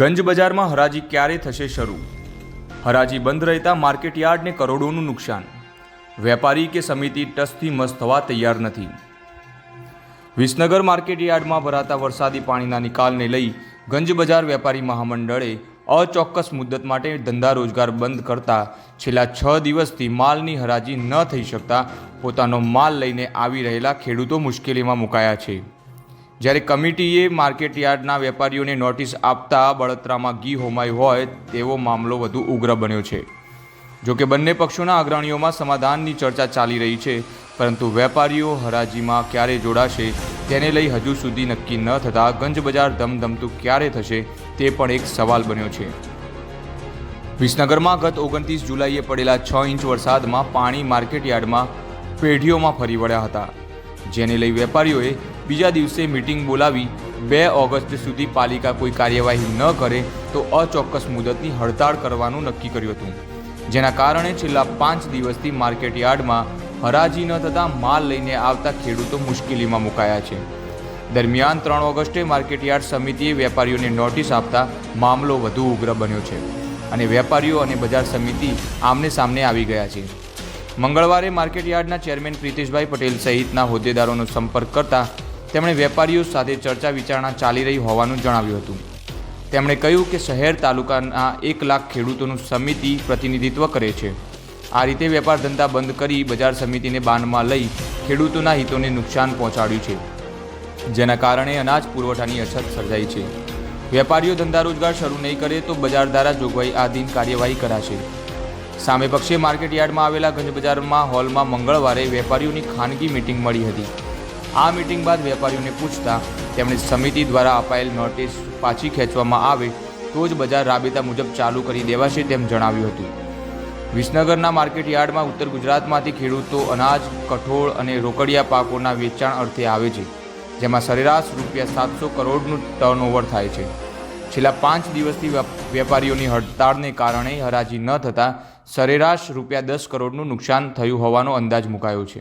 ગંજ બજારમાં હરાજી ક્યારે થશે શરૂ? હરાજી બંધ રહેતા માર્કેટયાર્ડને કરોડોનું નુકસાન. વેપારી કે સમિતિ ટસથી મસ્ત થવા તૈયાર નથી. વિસનગર માર્કેટ યાર્ડમાં ભરાતા વરસાદી પાણીના નિકાલને લઈ ગંજ બજાર વેપારી મહામંડળે અચોક્કસ મુદ્દત માટે ધંધા રોજગાર બંધ કરતા છેલ્લા છ દિવસથી માલની હરાજી ન થઈ શકતા પોતાનો માલ લઈને આવી રહેલા ખેડૂતો મુશ્કેલીમાં મુકાયા છે. જ્યારે કમિટીએ માર્કેટ યાર્ડના વેપારીઓને નોટિસ આપતા બળતરામાં ઘી હોમાયું હોય તેવો મામલો વધુ ઉગ્ર બન્યો છે. જોકે બંને પક્ષોના અગ્રણીઓમાં સમાધાનની ચર્ચા ચાલી રહી છે, પરંતુ વેપારીઓ હરાજીમાં ક્યારે જોડાશે તેને લઈ હજુ સુધી નક્કી ન થતાં ગંજ બજાર ધમધમતું ક્યારે થશે તે પણ એક સવાલ બન્યો છે. વિસનગરમાં ગત ઓગણત્રીસ જુલાઈએ પડેલા છ ઇંચ વરસાદમાં પાણી માર્કેટ યાર્ડમાં પેઢીઓમાં ફરી વળ્યા હતા. જેને લઈ વેપારીઓએ બીજા દિવસે મિટિંગ બોલાવી બે ઓગસ્ટ સુધી પાલિકા કોઈ કાર્યવાહી ન કરે તો અચોક્કસ મુદતની હડતાળ કરવાનું નક્કી કર્યું હતું. જેના કારણે છેલ્લા પાંચ દિવસથી માર્કેટ યાર્ડમાં હરાજી ન થતાં માલ લઈને આવતા ખેડૂતો મુશ્કેલીમાં મુકાયા છે. દરમિયાન ત્રણ ઓગસ્ટે માર્કેટ યાર્ડ સમિતિએ વેપારીઓને નોટિસ આપતા મામલો વધુ ઉગ્ર બન્યો છે અને વેપારીઓ અને બજાર સમિતિ આમને સામને આવી ગયા છે. મંગળવારે માર્કેટયાર્ડના ચેરમેન પ્રિતેશભાઈ પટેલ સહિતના હોદ્દેદારોનો સંપર્ક કરતા તેમણે વેપારીઓ સાથે ચર્ચા વિચારણા ચાલી રહી હોવાનું જણાવ્યું હતું. તેમણે કહ્યું કે શહેર તાલુકાના એક લાખ ખેડૂતોનું સમિતિ પ્રતિનિધિત્વ કરે છે. આ રીતે વેપાર ધંધા બંધ કરી બજાર સમિતિને બાનમાં લઈ ખેડૂતોના હિતોને નુકસાન પહોંચાડ્યું છે. જેના કારણે અનાજ પુરવઠાની અછત સર્જાઈ છે. વેપારીઓ ધંધા રોજગાર શરૂ નહીં કરે તો બજાર દ્વારા જોગવાઈ આધીન કાર્યવાહી કરાશે. સામે પક્ષે માર્કેટ યાર્ડમાં આવેલા ગંજ બજારમાં હોલમાં મંગળવારે વેપારીઓની ખાનગી મિટિંગ મળી હતી. આ મિટિંગ બાદ વેપારીઓને પૂછતા, તેમણે સમિતિ દ્વારા અપાયેલ નોટિસ પાછી ખેંચવામાં આવે તો જ બજાર રાબેતા મુજબ ચાલુ કરી દેવાશે તેમ જણાવ્યું હતું. વિસનગરના માર્કેટ યાર્ડમાં ઉત્તર ગુજરાતમાંથી ખેડૂતો અનાજ, કઠોળ અને રોકડિયા પાકોના વેચાણ અર્થે આવે છે, જેમાં સરેરાશ રૂપિયા સાતસો કરોડનું ટર્નઓવર થાય છે. છેલ્લા પાંચ દિવસથી વેપારીઓની હડતાળને કારણે હરાજી ન થતાં સરેરાશ રૂપિયા દસ કરોડનું નુકસાન થયું હોવાનો અંદાજ મુકાયો છે.